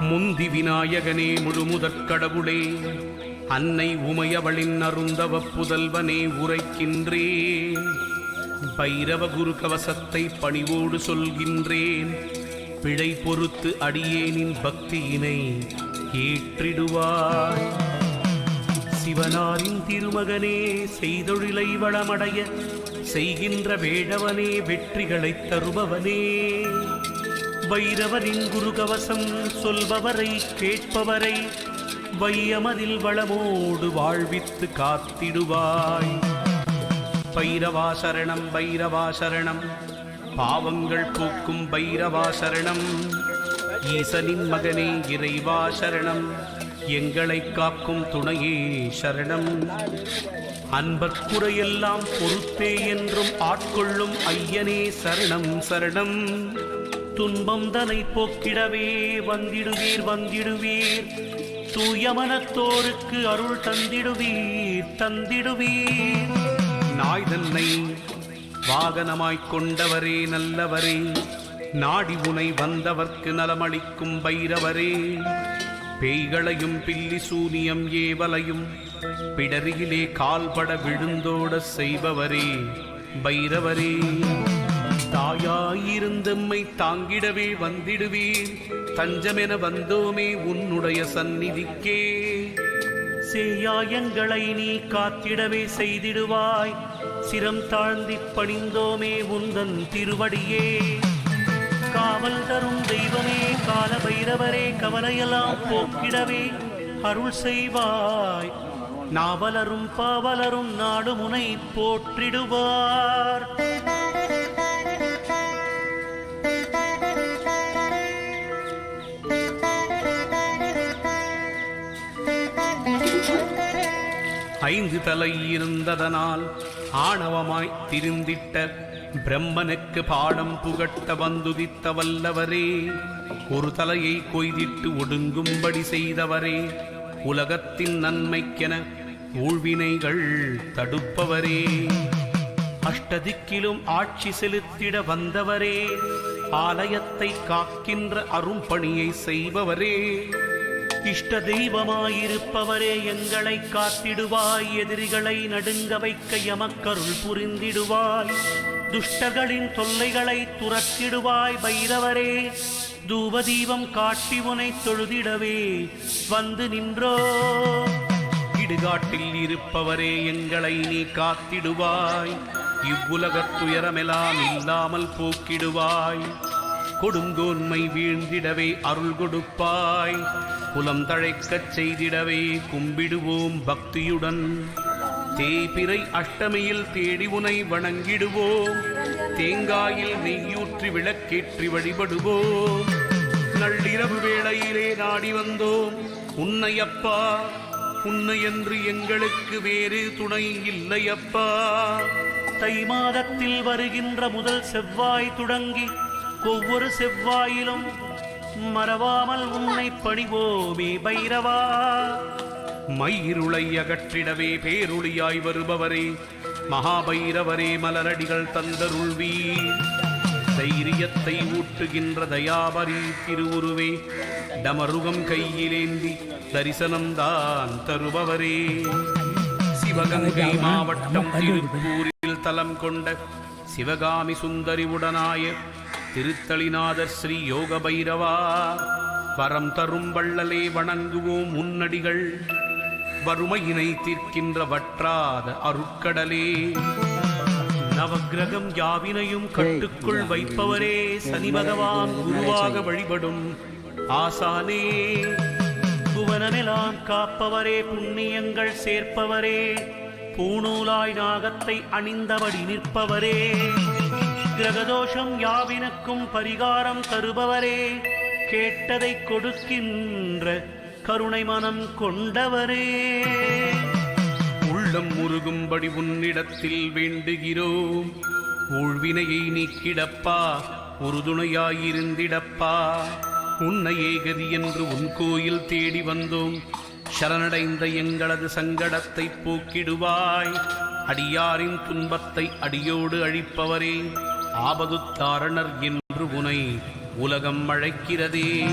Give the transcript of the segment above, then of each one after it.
முந்தி விநாயகனே முழுமுதற் கடவுளே அன்னை உமையவளின் அருந்தவ புதல்வனே உரைக்கின்றேன் பைரவ குரு கவசத்தை பணிவோடு சொல்கின்றேன் பிழை பொறுத்து அடியேனின் பக்தியினை ஏற்றிடுவாய். சிவனாரின் திருமகனே செய்தொழிலை வளமடைய செய்கின்ற வேடவனே வெற்றிகளைத் தருபவனே. வைரவரின் குருகவசம் சொல்பவரை கேட்பவரை வையமதில் வளமோடு வாழ்வித்து காத்திடுவாய். பைரவா சரணம் சரணம். பாவங்கள் போக்கும் பைரவா சரணம். ஈசனின் மகனே இறைவா சரணம். எங்களை காக்கும் துணையே சரணம். அன்பற்குறையெல்லாம் பொறுப்பே என்றும் ஆட்கொள்ளும் ஐயனே சரணம் சரணம். துன்பம் தனை போக்கிடவே வந்திடுவீர் வந்திடுவீர். தூயமனத்தோருக்கு அருள் தந்திடுவீர் தந்திடுவீர். நாய் தன்னை வாகனமாய்க் கொண்டவரே நல்லவரே. நாடி உனை வந்தவர்க்கு நலமளிக்கும் பைரவரே. பேய்களையும் பில்லி சூனியம் ஏவலையும் பிடரியிலே கால்பட விழுந்தோட செய்பவரே பைரவரே. தாயாயிருந்தம்மை தாங்கிடவே வந்திடுவீர். தஞ்சமென வந்தோமே உன்னுடைய சந்நிதிக்கே. சேயாயங்களை நீ காத்திடவே செய்திடுவாய். சிரம் தாழ்ந்திப் பணிந்தோமே உந்தன் திருவடியே. காவல் தரும் தெய்வமே கால பைரவரே கவலையெல்லாம் போக்கிடவே அருள் செய்வாய். நாவலரும் பாவலரும் நாடு முனை போற்றிடுவார். ஐந்து தலை இருந்ததனால் ஆணவமாய் திருந்திட்ட பிரம்மனுக்கு பாடம் புகட்ட வந்துதித்த வல்லவரே ஒரு தலையை கொய்திட்டு ஒடுங்கும்படி செய்தவரே உலகத்தின் நன்மைக்கென ஊழ்வினைகள் தடுப்பவரே. அஷ்டதிக்கிலும் ஆட்சி செலுத்திட வந்தவரே ஆலயத்தை காக்கின்ற அரும்பணியை செய்பவரே. இஷ்ட தெய்வமாயிருப்பவரே எங்களை காத்திடுவாய். எதிரிகளை நடுங்க வைக்க எமக்கருள் புரிந்திடுவாய். துஷ்டர்களின் தொல்லைகளை துரத்திடுவாய் பைரவரே. தூபதீபம் காட்டி உனை தொழுதிடவே வந்து நின்றோ. இடுகாட்டில் இருப்பவரே எங்களை நீ காத்திடுவாய். இவ்வுலகத் துயரமெல்லாம் இல்லாமல் போக்கிடுவாய். கொடுங்கோன்மை வீழ்ந்திடவே அருள் கொடுப்பாய். குலம் தழைக்கச் செய்திடவே கும்பிடுவோம் பக்தியுடன். தேய்பிறை அஷ்டமியில் தேடி உனை வணங்கிடுவோம். தேங்காயில் நெய்யூற்றி விளக்கேற்றி வழிபடுவோம். நள்ளிரவு வேளையிலே நாடி வந்தோம். உன்னையப்பா உன்னை என்று எங்களுக்கு வேறு துணை இல்லையப்பா. தை மாதத்தில் வருகின்ற முதல் செவ்வாய் தொடங்கி ஒவ்வொரு செவ்வாயிலும் மறவாமல் உன்னை பணிவோமே பைரவா. மயிருளை அகற்றிடவே பேருளியாய் வருபவரே மகாபைரவரே மலரடிகள் தந்தருள்வீர். தைரியத்தை ஊட்டுகின்ற தயாபரி திருவுருவே டமருகம் கையிலேந்தி தரிசனம்தான் தருபவரே. சிவகங்கை மாவட்டம் திருப்பூரில் தலம் கொண்ட சிவகாமி சுந்தரி உடனாய திருத்தளிநாதர் ஸ்ரீ யோக பைரவா வரம் தரும் வள்ளலே வணங்குவோம் முன்னடிகள் வறுமையினை தீர்க்கின்ற வற்றாத அருட்கடலே நவக்கிரகம் யாவினையும் கட்டுக்குள் வைப்பவரே சனி பகவான் குருவாக வழிபடும் ஆசானே. புவனமெல்லாம் காப்பவரே புண்ணியங்கள் சேர்ப்பவரே பூணூலாய் நாகத்தை அணிந்தபடி நிற்பவரே. கிரகதோஷம் யாவினுக்கும் பரிகாரம் தருபவரே. கேட்டதை கொடுக்கின்ற கருணை மனம் கொண்டவரே. உள்ளம் முருகும்படி உன்னிடத்தில் வேண்டுகிறோம். ஊழ்வினையை நீக்கிடப்பா உறுதுணையாயிருந்திடப்பா. உன்னை ஏகதி என்று உன் கோயில் தேடி வந்தோம். சரணடைந்த எங்களது சங்கடத்தை போக்கிடுவாய். அடியாரின் துன்பத்தை அடியோடு அழிப்பவரே. ஆபதுத்தாரணர் என்று உனை உலகம் அழைக்கிறதே.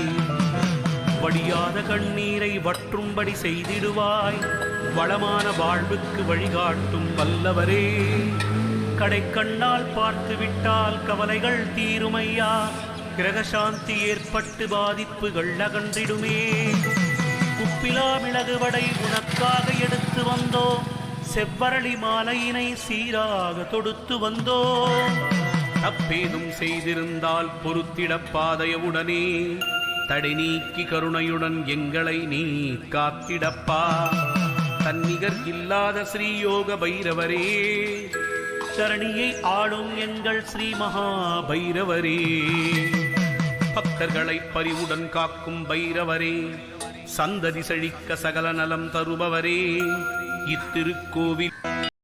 வடியாத கண்ணீரை வற்றும்படி செய்திடுவாய். வளமான வாழ்வுக்கு வழிகாட்டும் வல்லவரே. கடைக்கண்ணால் பார்த்து விட்டால் கவலைகள் தீருமையா. கிரகசாந்தி ஏற்பட்டு பாதிப்புகள் அகன்றிடுமே. குப்பிலா மிளகு வடை உனக்காக எடுத்து வந்தோம். செவ்வரளி மாலையினை சீராக தொடுத்து வந்தோம். தப்பேதும் செய்திருந்தால் பொருத்திடப் பாதையவுடனே. தடை நீக்கி கருணையுடன் எங்களை நீ காத்திடப்பா. தன்னிகர் இல்லாத ஸ்ரீயோக பைரவரே. சரணியை ஆளும் எங்கள் ஸ்ரீ மகா பைரவரே பக்தர்களை பரிவுடன் காக்கும் பைரவரே. சந்ததி செழிக்க சகல நலம் தருபவரே. இத்திருக்கோவில்